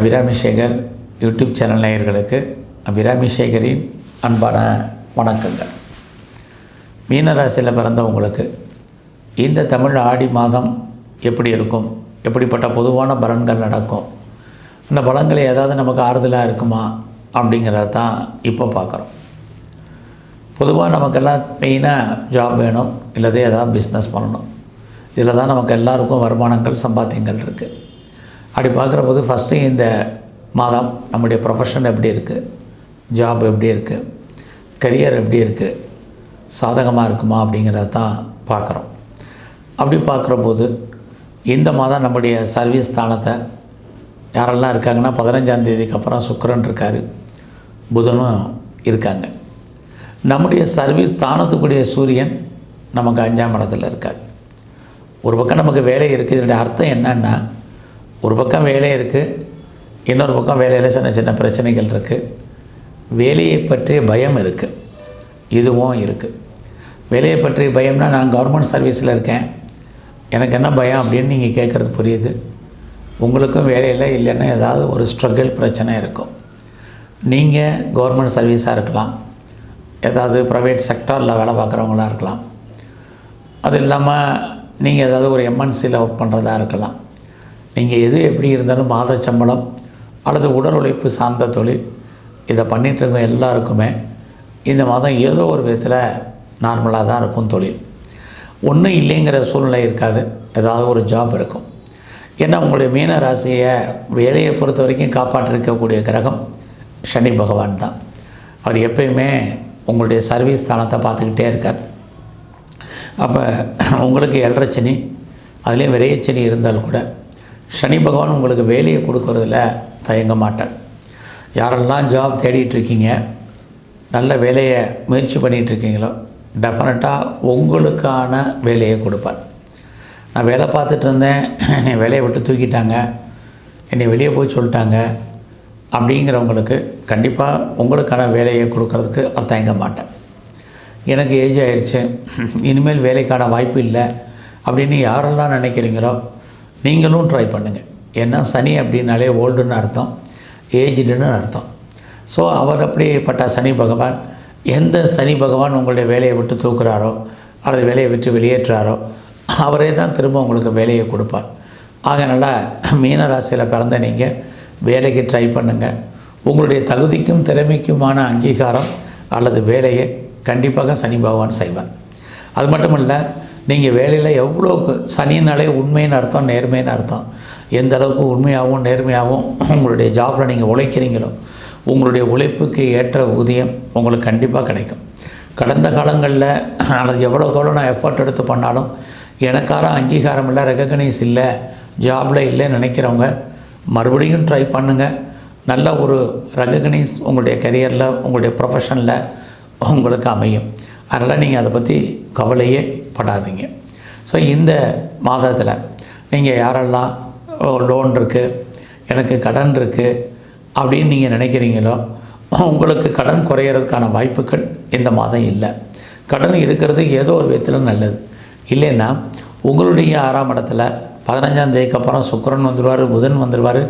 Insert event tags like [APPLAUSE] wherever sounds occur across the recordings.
Abirami Sekar YouTube channel நேயர்களுக்கு அபிராமி சேகரின் அன்பான வணக்கங்கள். மீனராசியில் பிறந்தவங்களுக்கு இந்த தமிழ் ஆடி மாதம் எப்படி இருக்கும்? எப்படிப்பட்ட பொதுவான பலன்கள் நடக்கும்? அந்த பலன்கள் ஏதாவது நமக்கு ஆறுதலாக இருக்குமா? அப்படிங்கிறத தான் இப்போ பார்க்குறோம். பொதுவாக நமக்கெல்லாம் மெயினாக ஜாப் வேணும். இல்லது ஏதாவது பிஸ்னஸ் பண்ணணும். இதில் தான் நமக்கு எல்லாருக்கும் வருமானங்கள் சம்பாத்தியங்கள் இருக்குது அப்படி பார்க்குற போது ஃபஸ்ட்டு இந்த மாதம் நம்முடைய ப்ரொஃபஷன் எப்படி இருக்குது ஜாப் எப்படி இருக்குது கரியர் எப்படி இருக்குது சாதகமாக இருக்குமா அப்படிங்கிறத தான் பார்க்குறோம். அப்படி பார்க்குற போது இந்த மாதம் நம்முடைய சர்வீஸ் ஸ்தானத்தை யாரெல்லாம் இருக்காங்கன்னா பதினஞ்சாம் தேதிக்கு அப்புறம் சுக்கரன் இருக்கார். புதனும் இருக்காங்க. நம்முடைய சர்வீஸ் ஸ்தானத்துக்குரிய சூரியன் நமக்கு அஞ்சாம் இடத்துல இருக்கார். ஒரு பக்கம் நமக்கு வேலை இருக்குது. இதனுடைய அர்த்தம் என்னன்னா ஒரு பக்கம் வேலை இருக்குது இன்னொரு பக்கம் வேலையில் சின்ன சின்ன பிரச்சனைகள் இருக்குது வேலையை பற்றிய பயம் இருக்குது இதுவும் இருக்குது வேலையை பற்றிய பயம்னா நான் கவர்மெண்ட் சர்வீஸில் இருக்கேன். எனக்கு என்ன பயம் அப்படின்னு நீங்கள் கேட்குறது புரியுது. உங்களுக்கும் வேலையில் இல்லைன்னா ஏதாவது ஒரு ஸ்ட்ரகிள் பிரச்சனை இருக்கும். நீங்கள் கவர்மெண்ட் சர்வீஸாக இருக்கலாம். ஏதாவது ப்ரைவேட் செக்டாரில் வேலை பார்க்குறவங்களா இருக்கலாம். அது இல்லாமல் நீங்கள் ஏதாவது ஒரு எம்என்சியில் ஒர்க் பண்ணுறதா இருக்கலாம். நீங்கள் எது எப்படி இருந்தாலும் மாத சம்பளம் அல்லது உடல் உழைப்பு சார்ந்த தொழில் இதை பண்ணிகிட்டு இருக்க எல்லாருக்குமே இந்த மாதம் ஏதோ ஒரு விதத்தில் நார்மலாக தான் இருக்கும் தொழில். ஒன்றும் இல்லைங்கிற சூழ்நிலை இருக்காது. ஏதாவது ஒரு ஜாப் இருக்கும். ஏன்னா உங்களுடைய மீன ராசியை வேலையை பொறுத்த வரைக்கும் காப்பாற்றிருக்கக்கூடிய கிரகம் சனி பகவான் தான். அவர் எப்பயுமே உங்களுடைய சர்வீஸ் ஸ்தானத்தை பார்த்துக்கிட்டே இருக்கார். அப்போ உங்களுக்கு எல்ரச்சனி அதுலேயும் விரையச்சனி இருந்தால் கூட சனி பகவான் உங்களுக்கு வேலையை கொடுக்கறதுல தயங்க மாட்டார். யாரெல்லாம் ஜாப் தேடிட்டுருக்கீங்க நல்ல வேலையை முயற்சி பண்ணிகிட்டு இருக்கீங்களோ டெஃபினட்டாக உங்களுக்கான வேலையை கொடுப்பார். நான் வேலை பார்த்துட்டு இருந்தேன் என்னை வேலையை விட்டு தூக்கிட்டாங்க என்னை வெளியே போய் சொல்லிட்டாங்க அப்படிங்கிறவங்களுக்கு கண்டிப்பாக உங்களுக்கான வேலையை கொடுக்கறதுக்கு அவர் தயங்க மாட்டேன் எனக்கு ஏஜ் ஆயிடுச்சு இனிமேல் வேலைக்கான வாய்ப்பு இல்லை அப்படின்னு யாரெல்லாம் நினைக்கிறீங்களோ நீங்களும் ட்ரை பண்ணுங்கள் ஏன்னா சனி அப்படின்னாலே ஓல்டுன்னு அர்த்தம் ஏஜ்டுன்னு அர்த்தம். ஸோ அவர் அப்படிப்பட்ட சனி பகவான் எந்த சனி பகவான் உங்களுடைய வேலையை விட்டு தூக்குறாரோ அல்லது வேலையை விட்டு வெளியேற்றுறாரோ அவரே தான் திரும்ப உங்களுக்கு வேலையை கொடுப்பார். ஆகையினால மீன ராசியில் பிறந்த நீங்கள் வேலைக்கு ட்ரை பண்ணுங்கள் உங்களுடைய தகுதிக்கும் திறமைக்குமான அங்கீகாரம் அல்லது வேலையை கண்டிப்பாக சனி பகவான் செய்வார். அது மட்டும் இல்லை நீங்கள் வேலையில் எவ்வளோக்கு சனினாலே உண்மைன்னு அர்த்தம் நேர்மைன்னு அர்த்தம். எந்த அளவுக்கு உண்மையாகவும் நேர்மையாகவும் உங்களுடைய ஜாபில் நீங்கள் உழைக்கிறீங்களோ உங்களுடைய உழைப்புக்கு ஏற்ற ஊதியம் உங்களுக்கு கண்டிப்பாக கிடைக்கும். கடந்த காலங்களில் அல்லது எவ்வளோக்கு எவ்வளோ நான் எஃபர்ட் எடுத்து பண்ணாலும் எனக்கார அங்கீகாரம் இல்லை ரெகக்னைஸ் இல்லை ஜாபில் இல்லைன்னு நினைக்கிறவங்க மறுபடியும் ட்ரை பண்ணுங்கள் நல்ல ஒரு ரெகக்னைஸ் உங்களுடைய கரியரில் உங்களுடைய ப்ரொஃபஷனில் உங்களுக்கு அமையும். அதனால் நீங்கள் அதை பற்றி கவலையே படாதீங்க. ஸோ இந்த மாதத்தில் நீங்கள் யாரெல்லாம் லோன் இருக்குது எனக்கு கடன் இருக்குது அப்படின்னு நீங்கள் நினைக்கிறீங்களோ உங்களுக்கு கடன் குறையிறதுக்கான வாய்ப்புகள் இந்த மாதம் இல்லை. கடன் இருக்கிறது ஏதோ ஒரு விதத்தில் நல்லது. இல்லைன்னா உங்களுடைய ஆறாம் இடத்துல பதினஞ்சாம் தேதிக்கு அப்புறம் சுக்கிரன் வந்துடுவார் புதன் வந்துடுவார்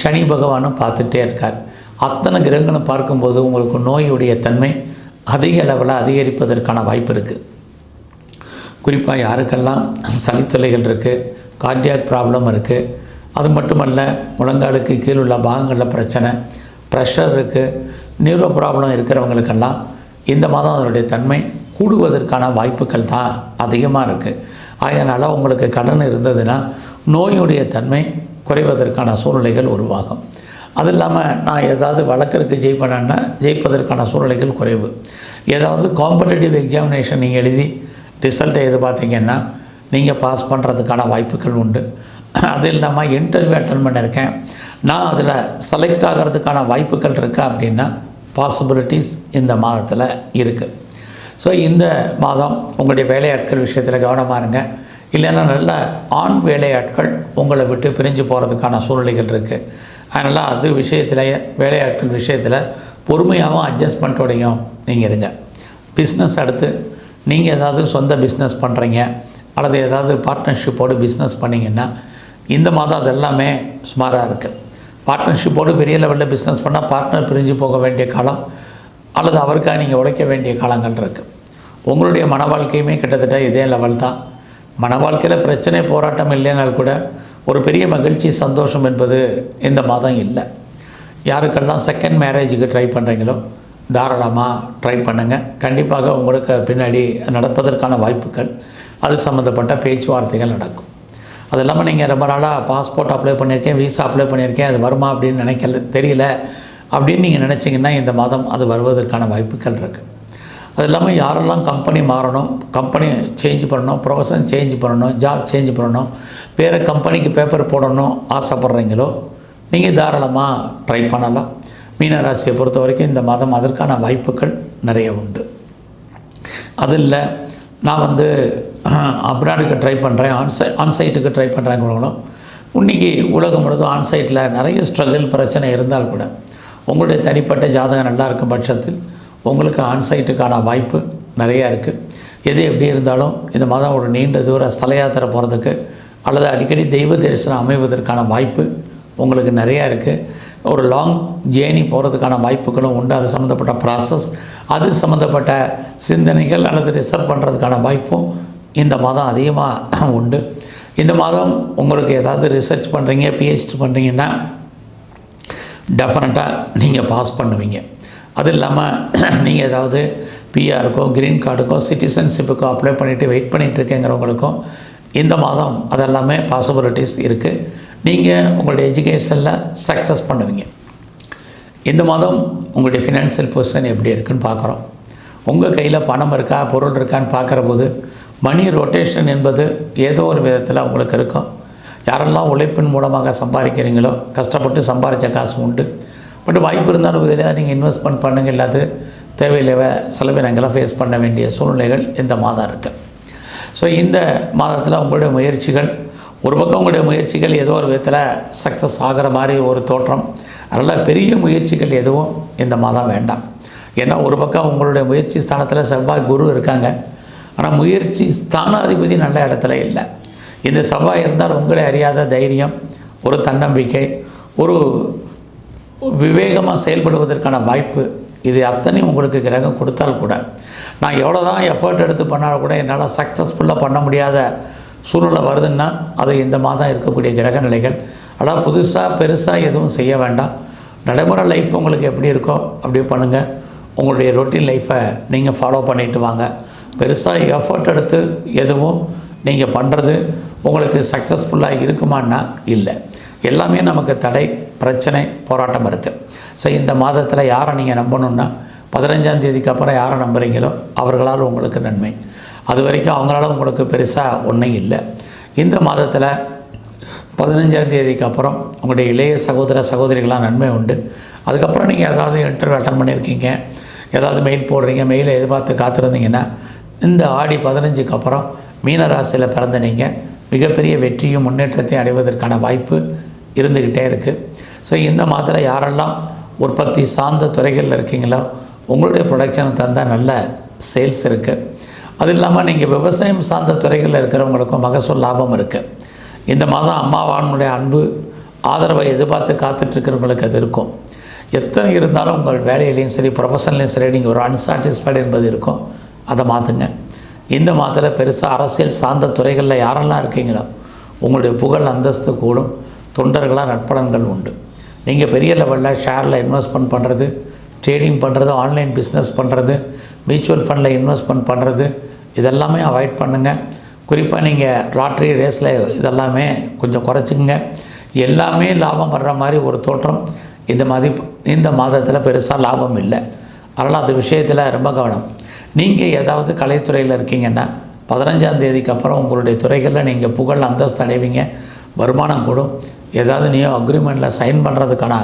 சனி பகவானும் பார்த்துட்டே இருக்கார். அத்தனை கிரகங்களும் பார்க்கும்போது உங்களுக்கு நோயுடைய தன்மை அதிக அளவில் அதிகரிப்பதற்கான வாய்ப்பு இருக்குது குறிப்பாக யாருக்கெல்லாம் சளித்தொல்லைகள் இருக்குது கார்டியாக் ப்ராப்ளம் இருக்குது அது மட்டுமல்ல முழங்காலுக்கு கீழ் உள்ள பாகங்களில் பிரச்சனை ப்ரெஷர் இருக்குது நியூரோ ப்ராப்ளம் இருக்கிறவங்களுக்கெல்லாம் இந்த மாதம் அதனுடைய தன்மை கூடுவதற்கான வாய்ப்புகள் தான் அதிகமாக இருக்குது அதனால் உங்களுக்கு கடன் இருந்ததுன்னா நோயுடைய தன்மை குறைவதற்கான சூழ்நிலைகள் உருவாகும். அது இல்லாமல் நான் ஏதாவது வழக்கருக்கு ஜெயிப்பேன்னா ஜெயிப்பதற்கான சூழ்நிலைகள் குறைவு. ஏதாவது காம்படேட்டிவ் எக்ஸாமினேஷன் நீங்கள் எழுதி ரிசல்ட்டை எதிர்பார்த்தீங்கன்னா நீங்கள் பாஸ் பண்ணுறதுக்கான வாய்ப்புகள் உண்டு. அது இல்லாமல் இன்டர்வியூ அட்டன் பண்ணியிருக்கேன் நான் அதில் செலக்ட் ஆகிறதுக்கான வாய்ப்புகள் இருக்கா அப்படின்னா பாசிபிலிட்டிஸ் இந்த மாதத்தில் இருக்குது ஸோ இந்த மாதம் உங்களுடைய வேலையாட்கள் விஷயத்தில் கவனமாக இருங்க. இல்லைன்னா நல்ல ஆண் வேலையாட்கள் உங்களை விட்டு பிரிஞ்சு போகிறதுக்கான சூழ்நிலைகள் இருக்குது அதனால் அது விஷயத்தில் வேலையாட்கள் விஷயத்தில் பொறுமையாகவும் அட்ஜஸ்ட்மெண்ட்டோடையும் நீங்கள் இருங்க. பிஸ்னஸ் அடுத்து நீங்கள் ஏதாவது சொந்த பிஸ்னஸ் பண்ணுறீங்க அல்லது ஏதாவது பார்ட்னர்ஷிப்போடு பிஸ்னஸ் பண்ணிங்கன்னா இந்த மாதம் அது எல்லாமே சுமாராக இருக்குது பார்ட்னர்ஷிப்போடு பெரிய லெவலில் பிஸ்னஸ் பண்ணால் பார்ட்னர் பிரிஞ்சு போக வேண்டிய காலம் அல்லது அவருக்காக நீங்கள் உழைக்க வேண்டிய காலங்கள் இருக்குது உங்களுடைய மன வாழ்க்கையுமே கிட்டத்தட்ட இதே லெவல் தான். மன வாழ்க்கையில் பிரச்சனை போராட்டம் இல்லைனால் கூட ஒரு பெரிய மகிழ்ச்சி சந்தோஷம் என்பது இந்த மாதம் இல்லை. யாருக்கெல்லாம் செகண்ட் மேரேஜுக்கு ட்ரை பண்ணுறீங்களோ தாராளமாக ட்ரை பண்ணுங்கள் கண்டிப்பாக உங்களுக்கு பின்னாடி நடப்பதற்கான வாய்ப்புகள் அது சம்மந்தப்பட்ட பேச்சுவார்த்தைகள் நடக்கும். அது இல்லாமல் நீங்கள் ரொம்ப நாளாக பாஸ்போர்ட் அப்ளை பண்ணியிருக்கேன் வீசா அப்ளை பண்ணியிருக்கேன் அது வருமா அப்படின்னு நினைக்கல தெரியல அப்படின்னு நீங்கள் நினச்சிங்கன்னா இந்த மாதம் அது வருவதற்கான வாய்ப்புகள் இருக்குது அது இல்லாமல் யாரெல்லாம் கம்பெனி மாறணும் கம்பெனி சேஞ்ச் பண்ணணும் ப்ரொஃபஷன் சேஞ்ச் பண்ணணும் ஜாப் சேஞ்ச் பண்ணணும் வேறு கம்பெனிக்கு பேப்பர் போடணும் ஆசைப்பட்றீங்களோ நீங்கள் தாராளமாக ட்ரை பண்ணலாம். மீனராசியை பொறுத்த வரைக்கும் இந்த மாதம் அதற்கான வாய்ப்புகள் நிறைய உண்டு. அது இல்லை நான் வந்து அப்ராடுக்கு ட்ரை பண்ணுறேன் ஆன்சை ஆன்சைட்டுக்கு ட்ரை பண்ணுறாங்கிறவங்களும் இன்றைக்கி உலகம் முழுதும் ஆன்சைட்டில் நிறைய ஸ்ட்ரகிள் பிரச்சனை இருந்தால் கூட உங்களுடைய தனிப்பட்ட ஜாதகம் நல்லா இருக்கும் பட்சத்தில் உங்களுக்கு ஆன்சைட்டுக்கான வாய்ப்பு நிறையா இருக்குது எது எப்படி இருந்தாலும் இந்த மாதம் ஒரு நீண்ட தூர ஸ்தல யாத்திரை போகிறதுக்கு அல்லது அடிக்கடி தெய்வ தரிசனம் அமைவதற்கான வாய்ப்பு உங்களுக்கு நிறையா இருக்குது ஒரு லாங் ஜேர்னி போகிறதுக்கான வாய்ப்புகளும் உண்டு. அது சம்மந்தப்பட்ட ப்ராசஸ் அது சம்மந்தப்பட்ட சிந்தனைகள் அல்லது ரிசர்வ் பண்ணுறதுக்கான வாய்ப்பும் இந்த மாதம் அதிகமாக [CLEARS THROAT] உண்டு. இந்த மாதம் உங்களுக்கு ஏதாவது ரிசர்ச் பண்ணுறீங்க பிஹெச்டி பண்ணுறீங்கன்னா டெஃபினட்டாக நீங்கள் பாஸ் பண்ணுவீங்க. அது இல்லாமல் [CLEARS THROAT] நீங்கள் ஏதாவது பிஆருக்கோ க்ரீன் கார்டுக்கோ சிட்டிசன்ஷிப்புக்கோ அப்ளை பண்ணிவிட்டு வெயிட் பண்ணிகிட்டு இருக்கேங்கிறவங்களுக்கும் இந்த மாதம் அதெல்லாமே பாசிபிலிட்டிஸ் இருக்குது நீங்கள் உங்களுடைய எஜுகேஷனில் சக்ஸஸ் பண்ணுவீங்க. இந்த மாதம் உங்களுடைய ஃபினான்ஷியல் பொசிஷன் எப்படி இருக்குன்னு பார்க்குறோம். உங்கள் கையில் பணம் இருக்கா பொருள் இருக்கான்னு பார்க்குற போது மணி ரொட்டேஷன் என்பது ஏதோ ஒரு விதத்தில் உங்களுக்கு இருக்கும். யாரெல்லாம் உழைப்பின் மூலமாக சம்பாதிக்கிறீங்களோ கஷ்டப்பட்டு சம்பாதிச்ச காசு உண்டு. பட் வாய்ப்பு இருந்தாலும் இதில் நீங்கள் இன்வெஸ்ட்மெண்ட் பண்ணுங்க இல்லாது தேவையில்லாத செலவினங்களை ஃபேஸ் பண்ண வேண்டிய சூழ்நிலைகள் இந்த மாதம் இருக்குது ஸோ இந்த மாதத்தில் உங்களுடைய முயற்சிகள் ஒரு பக்கம் உங்களுடைய முயற்சிகள் ஏதோ ஒரு விதத்தில் சக்ஸஸ் ஆகிற மாதிரி ஒரு தோற்றம். அதனால் பெரிய முயற்சிகள் எதுவும் இந்த மாதம் வேண்டாம். ஏன்னா ஒரு பக்கம் உங்களுடைய முயற்சி ஸ்தானத்தில் செவ்வாய் குரு இருக்காங்க. ஆனால் முயற்சி ஸ்தானாதிபதி நல்ல இடத்துல இல்லை. இந்த செவ்வாய் இருந்தால் உங்களை அறியாத தைரியம் ஒரு தன்னம்பிக்கை ஒரு விவேகமாக செயல்படுவதற்கான வாய்ப்பு இது அத்தனையும் உங்களுக்கு கிரகம் கொடுத்தால் கூட. நான் எவ்வளோ தான் எஃபர்ட் எடுத்து பண்ணாலும் கூட என்னால் சக்ஸஸ்ஃபுல்லாக பண்ண முடியாத சூழ்நிலை வருதுன்னா அது இந்த மாதம் இருக்கக்கூடிய கிரக நிலைகள். ஆனால் புதுசாக பெருசாக எதுவும் செய்ய வேண்டாம். நடைமுறை லைஃப் உங்களுக்கு எப்படி இருக்கோ அப்படி பண்ணுங்கள் உங்களுடைய ரொட்டீன் லைஃப்பை நீங்கள் ஃபாலோ பண்ணிட்டு வாங்க. பெருசாக எஃபர்ட் எடுத்து எதுவும் நீங்கள் பண்ணுறது உங்களுக்கு சக்ஸஸ்ஃபுல்லாக இருக்குமான்னா இல்லை. எல்லாமே நமக்கு தடை பிரச்சனை போராட்டம் இருக்குது ஸோ இந்த மாதத்தில் யாரை நீங்கள் நம்பணுன்னா பதினஞ்சாம் தேதிக்கு அப்புறம் யாரை நம்புகிறீங்களோ அவர்களால் உங்களுக்கு நன்மை. அது வரைக்கும் அவங்களால உங்களுக்கு பெருசாக ஒன்றும் இல்லை. இந்த மாதத்தில் பதினஞ்சாம் தேதிக்கு அப்புறம் உங்களுடைய இளைய சகோதர சகோதரிகளாக நன்மை உண்டு. அதுக்கப்புறம் நீங்கள் ஏதாவது இன்டர்வியூ அட்டன் பண்ணியிருக்கீங்க. ஏதாவது மெயில் போடுறீங்க. மெயிலை எதிர்பார்த்து காத்திருந்தீங்கன்னா இந்த ஆடி பதினஞ்சுக்கு அப்புறம் மீன ராசியில் பிறந்த நீங்கள் மிகப்பெரிய வெற்றியும் முன்னேற்றத்தையும் அடைவதற்கான வாய்ப்பு இருந்துக்கிட்டே இருக்குது ஸோ இந்த மாதத்தில் யாரெல்லாம் உற்பத்தி சார்ந்த துறைகளில் இருக்கீங்களோ? உங்களுடைய ப்ரொடக்ஷனை தந்தால் நல்ல சேல்ஸ் இருக்குது அது இல்லாமல் நீங்கள் விவசாயம் சார்ந்த துறைகளில் இருக்கிறவங்களுக்கும் மகசூல் லாபம் இருக்குது இந்த மாதம் அம்மாவானுடைய அன்பு ஆதரவை எதிர்பார்த்து காத்துட்ருக்கிறவங்களுக்கு அது இருக்கும். எத்தனை இருந்தாலும் உங்கள் வேலையிலையும் சரி ப்ரொஃபஷன்லையும் சரி நீங்கள் ஒரு அன்சாட்டிஸ்ஃபைடு என்பது இருக்கும். அதை மாற்றுங்க இந்த மாதத்தில் பெருசாக அரசியல் சார்ந்த துறைகளில் யாரெல்லாம் இருக்கீங்களோ உங்களுடைய புகழ் அந்தஸ்து கூடும். தொண்டர்களாக நட்பலன்கள் உண்டு. நீங்கள் பெரிய லெவலில் ஷேரில் இன்வெஸ்ட்மெண்ட் பண்ணுறது ட்ரேடிங் பண்ணுறது ஆன்லைன் பிஸ்னஸ் பண்ணுறது மியூச்சுவல் ஃபண்டில் இன்வெஸ்ட்மெண்ட் பண்ணுறது இதெல்லாமே அவாய்ட் பண்ணுங்கள் குறிப்பாக நீங்கள் லாட்ரி ரேஸில் இதெல்லாமே கொஞ்சம் குறைச்சிக்கங்க. எல்லாமே லாபம் வர்ற மாதிரி ஒரு தோற்றம். இந்த மாதிரி இந்த மாதத்தில் பெருசாக லாபம் இல்லை. அதனால் அந்த விஷயத்தில் ரொம்ப கவனம். நீங்கள் ஏதாவது கலைத்துறையில் இருக்கீங்கன்னா பதினஞ்சாம் தேதிக்கு அப்புறம் உங்களுடைய துறைகளில் நீங்கள் புகழ் அந்தஸ்து அடைவீங்க. வருமானம் கூடும். ஏதாவது நீயும் அக்ரிமெண்ட்டில் சைன் பண்ணுறதுக்கான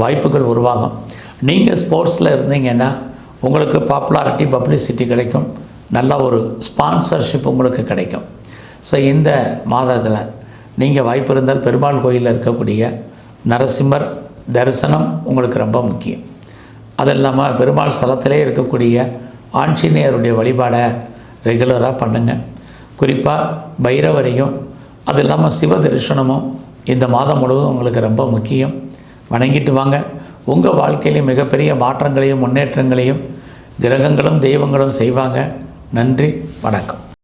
வாய்ப்புகள் உருவாகும். நீங்கள் ஸ்போர்ட்ஸில் இருந்தீங்கன்னா உங்களுக்கு பாப்புலாரிட்டி பப்ளிசிட்டி கிடைக்கும். நல்ல ஒரு ஸ்பான்சர்ஷிப் உங்களுக்கு கிடைக்கும். ஸோ இந்த மாதத்தில் நீங்கள் வாய்ப்பு இருந்தால் பெருமாள் கோயிலில் இருக்கக்கூடிய நரசிம்மர் தரிசனம் உங்களுக்கு ரொம்ப முக்கியம். அது இல்லாமல் பெருமாள் ஸ்தலத்திலே இருக்கக்கூடிய ஆஞ்சநேயருடைய வழிபாடை ரெகுலராக பண்ணுங்கள் குறிப்பாக பைரவரையும் அது இல்லாமல் சிவ தரிசனமும் இந்த மாதம் முழுவதும் உங்களுக்கு ரொம்ப முக்கியம். வணங்கிட்டு வாங்க. உங்கள் வாழ்க்கையிலையும் மிகப்பெரிய மாற்றங்களையும் முன்னேற்றங்களையும் கிரகங்களும் தெய்வங்களும் செய்வாங்க. நன்றி வணக்கம்.